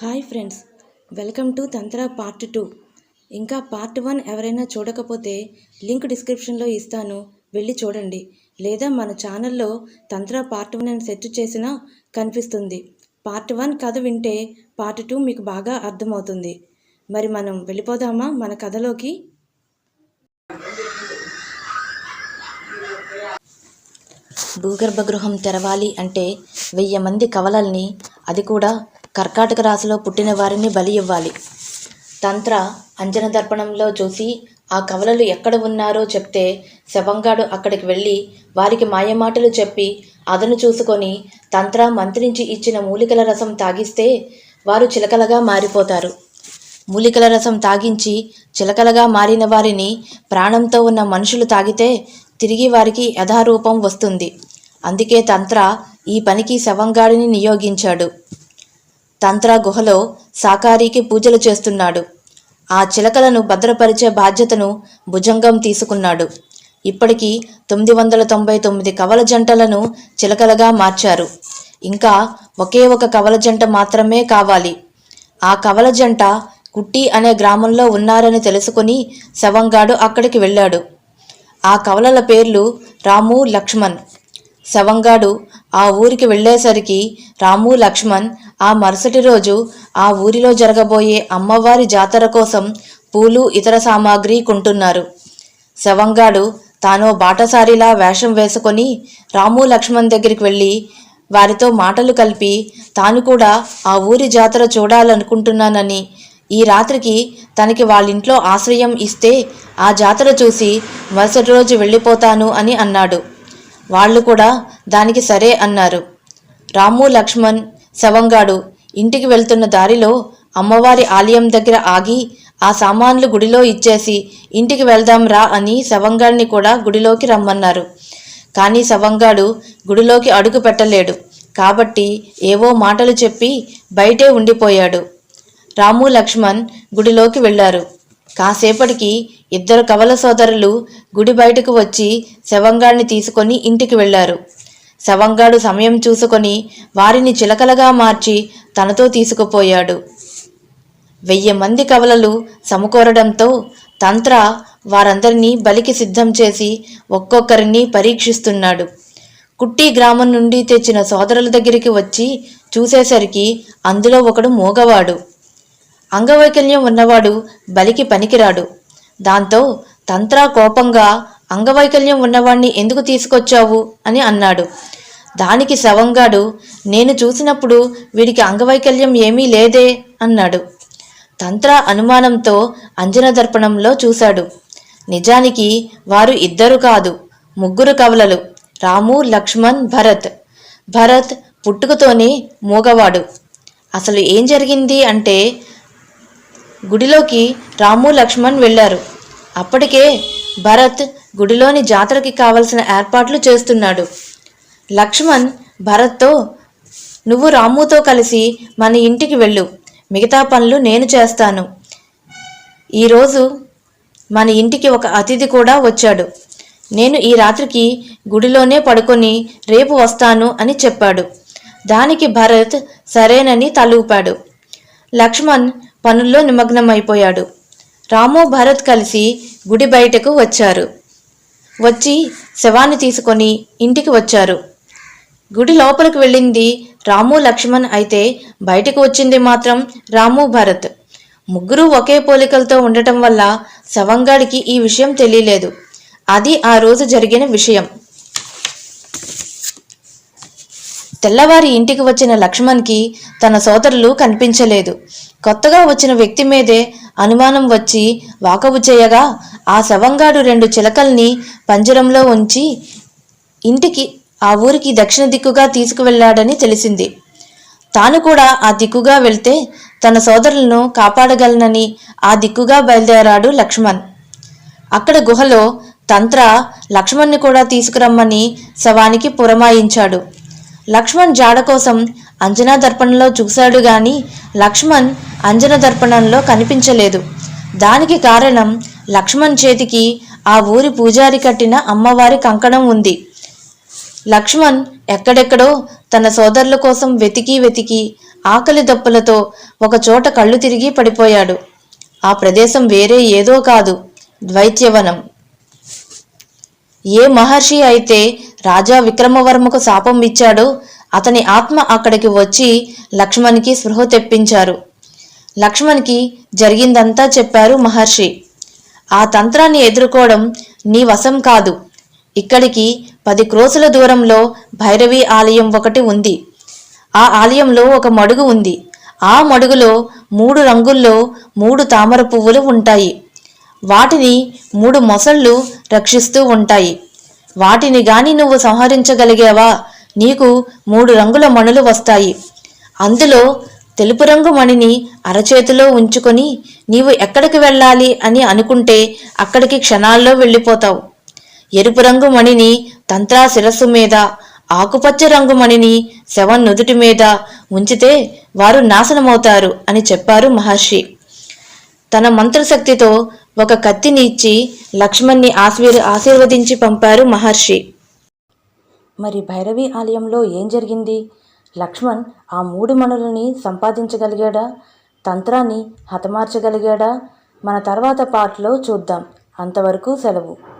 Hi friends welcome to Tantra part two. ఇంకా part one ఎవరైనా చూడకపోతే లింక్ డిస్క్రిప్షన్లో ఇస్తాను వెళ్ళి చూడండి. లేదా మన ఛానల్లో తంత్ర పార్ట్ వన్ అని సెర్చ్ చేసినా కనిపిస్తుంది. పార్ట్ వన్ కథ వింటే పార్ట్ టూ మీకు బాగా అర్థమవుతుంది. మరి మనం వెళ్ళిపోదామా మన కథలోకి? భూగర్భ గృహం తెరవాలి అంటే వెయ్యి మంది కవలల్ని అది కూడా కర్కాటక రాశిలో పుట్టిన వారిని బలి ఇవ్వాలి. తంత్ర అంజన దర్పణంలో చూసి ఆ కవలలు ఎక్కడ ఉన్నారో చెప్తే శవంగాడు అక్కడికి వెళ్ళి వారికి మాయమాటలు చెప్పి అదను చూసుకొని తంత్ర మంత్రించి ఇచ్చిన మూలికల రసం తాగిస్తే వారు చిలకలగా మారిపోతారు. మూలికల రసం తాగించి చిలకలగా మారిన వారిని ప్రాణంతో ఉన్న మనుషులు తాగితే తిరిగి వారికి యథారూపం వస్తుంది. అందుకే తంత్ర ఈ పనికి శవంగాడిని నియోగించాడు. తంత్రా గుహలో సాకారికి పూజలు చేస్తున్నాడు. ఆ చిలకలను భద్రపరిచే బాధ్యతను భుజంగం తీసుకున్నాడు. ఇప్పటికీ తొమ్మిది వందల తొంభై తొమ్మిది కవల జంటలను చిలకలుగా మార్చారు. ఇంకా ఒకే ఒక కవల జంట మాత్రమే కావాలి. ఆ కవల జంట కుట్టి అనే గ్రామంలో ఉన్నారని తెలుసుకుని శవంగాడు అక్కడికి వెళ్ళాడు. ఆ కవలల పేర్లు రాము లక్ష్మణ్. శవంగాడు ఆ ఊరికి వెళ్ళేసరికి రాము లక్ష్మణ్ ఆ మరుసటి రోజు ఆ ఊరిలో జరగబోయే అమ్మవారి జాతర కోసం పూలు ఇతర సామాగ్రి కొంటున్నారు. శవంగాడు తాను బాటసారిలా వేషం వేసుకొని రాము లక్ష్మణ్ దగ్గరికి వెళ్ళి వారితో మాటలు కలిపి తాను కూడా ఆ ఊరి జాతర చూడాలనుకుంటున్నానని ఈ రాత్రికి తనకి వాళ్ళింట్లో ఆశ్రయం ఇస్తే ఆ జాతర చూసి మరుసటి రోజు వెళ్ళిపోతాను అని అన్నాడు. వాళ్ళు కూడా దానికి సరే అన్నారు. రాము లక్ష్మణ్ శవంగాడు ఇంటికి వెళ్తున్న దారిలో అమ్మవారి ఆలయం దగ్గర ఆగి ఆ సామాన్లు గుడిలో ఇచ్చేసి ఇంటికి వెళ్దాం రా అని శవంగాడిని కూడా గుడిలోకి రమ్మన్నారు. కానీ శవంగాడు గుడిలోకి అడుగు పెట్టలేడు. కాబట్టి ఏవో మాటలు చెప్పి బయటే ఉండిపోయాడు. రాము లక్ష్మణ్ గుడిలోకి వెళ్ళారు. కాసేపటికి ఇద్దరు కవల సోదరులు గుడి బయటకు వచ్చి శవంగాడిని తీసుకొని ఇంటికి వెళ్ళారు. శవంగాడు సమయం చూసుకొని వారిని చిలకలుగా మార్చి తనతో తీసుకుపోయాడు. వెయ్యి మంది కవలలు సమకూరడంతో తంత్ర వారందరినీ బలికి సిద్ధం చేసి ఒక్కొక్కరిని పరీక్షిస్తున్నాడు. కుట్టి గ్రామం నుండి తెచ్చిన సోదరుల దగ్గరికి వచ్చి చూసేసరికి అందులో ఒకడు మూగవాడు. అంగవైకల్యం ఉన్నవాడు బలికి పనికిరాడు. దాంతో తంత్ర కోపంగా అంగవైకల్యం ఉన్నవాణ్ణి ఎందుకు తీసుకొచ్చావు? అని అన్నాడు. దానికి శవంగాడు నేను చూసినప్పుడు వీడికి అంగవైకల్యం ఏమీ లేదే అన్నాడు. తంత్ర అనుమానంతో అంజన దర్పణంలో చూశాడు. నిజానికి వారు ఇద్దరు కాదు ముగ్గురు కవలలు రాము లక్ష్మణ్ భరత్. భరత్ పుట్టుకతోనే మూగవాడు. అసలు ఏం జరిగింది అంటే గుడిలోకి రాము లక్ష్మణ్ వెళ్ళారు. అప్పటికే భరత్ గుడిలోని జాతరకి కావలసిన ఏర్పాట్లు చేస్తున్నాడు. లక్ష్మణ్ భరత్తో నువ్వు రాముతో కలిసి మన ఇంటికి వెళ్ళు. మిగతా పనులు నేను చేస్తాను. ఈరోజు మన ఇంటికి ఒక అతిథి కూడా వచ్చాడు. నేను ఈ రాత్రికి గుడిలోనే పడుకొని రేపు వస్తాను అని చెప్పాడు. దానికి భరత్ సరేనని తలూపాడు. లక్ష్మణ్ పనుల్లో నిమగ్నమైపోయాడు. రాము భరత్ కలిసి గుడి బయటకు వచ్చారు. వచ్చి శవాన్ని తీసుకొని ఇంటికి వచ్చారు. గుడి లోపలికి వెళ్ళింది రాము లక్ష్మణ్ అయితే బయటకు వచ్చింది మాత్రం రాము భరత్. ముగ్గురు ఒకే పోలికలతో ఉండటం వల్ల శవంగాడికి ఈ విషయం తెలియలేదు. అది ఆ రోజు జరిగిన విషయం. తెల్లవారి ఇంటికి వచ్చిన లక్ష్మణ్కి తన సోదరులు కనిపించలేదు. కొత్తగా వచ్చిన వ్యక్తి మీదే అనుమానం వచ్చి వాకబు చేయగా ఆ శవంగాడు రెండు చిలకల్ని పంజరంలో ఉంచి ఇంటికి ఆ ఊరికి దక్షిణ దిక్కుగా తీసుకువెళ్ళాడని తెలిసింది. తాను కూడా ఆ దిక్కుగా వెళ్తే తన సోదరులను కాపాడగలనని ఆ దిక్కుగా బయలుదేరాడు లక్ష్మణ్. అక్కడ గుహలో తంత్ర లక్ష్మణ్ని కూడా తీసుకురమ్మని శవానికి పురమాయించాడు. లక్ష్మణ్ జాడ కోసం అంజనా దర్పణంలో చూశాడు గాని లక్ష్మణ్ అంజన దర్పణంలో కనిపించలేదు. దానికి కారణం లక్ష్మణ్ చేతికి ఆ ఊరి పూజారి కట్టిన అమ్మవారి కంకణం ఉంది. లక్ష్మణ్ ఎక్కడెక్కడో తన సోదరుల కోసం వెతికి వెతికి ఆకలి దప్పులతో ఒక చోట కళ్ళు తిరిగి పడిపోయాడు. ఆ ప్రదేశం వేరే ఏదో కాదు. ద్వైత్యవనం. ఏ మహర్షి అయితే రాజా విక్రమవర్మకు శాపం ఇచ్చాడో అతని ఆత్మ అక్కడికి వచ్చి లక్ష్మణ్కి స్పృహ తెప్పించారు. లక్ష్మణ్కి జరిగిందంతా చెప్పారు మహర్షి. ఆ తంత్రాన్ని ఎదుర్కోవడం నీ వశం కాదు. ఇక్కడికి పది క్రోసుల దూరంలో భైరవి ఆలయం ఒకటి ఉంది. ఆ ఆలయంలో ఒక మడుగు ఉంది. ఆ మడుగులో మూడు రంగుల్లో మూడు తామర పువ్వులు ఉంటాయి. వాటిని మూడు మొసళ్ళు రక్షిస్తూ ఉంటాయి. వాటిని గాని నువ్వు సంహరించగలిగావా? నీకు మూడు రంగుల మణులు వస్తాయి. అందులో తెలుపు రంగు మణిని అరచేతిలో ఉంచుకొని నీవు ఎక్కడికి వెళ్ళాలి అని అనుకుంటే అక్కడికి క్షణాల్లో వెళ్ళిపోతావు. ఎరుపు రంగు మణిని తంత్రా శిరస్సు మీద ఆకుపచ్చ రంగు మణిని శవం నుదుటి మీద ఉంచితే వారు నాశనమవుతారు అని చెప్పారు మహర్షి. తన మంత్రశక్తితో ఒక కత్తిని ఇచ్చి లక్ష్మణ్ణి ఆశీర్ ఆశీర్వదించి పంపారు మహర్షి. మరి భైరవి ఆలయంలో ఏం జరిగింది? లక్ష్మణ్ ఆ మూడు మనులని సంపాదించగలిగాడా? తంత్రాన్ని హతమార్చగలిగాడా? మన తర్వాత పార్ట్లో చూద్దాం. అంతవరకు సెలవు.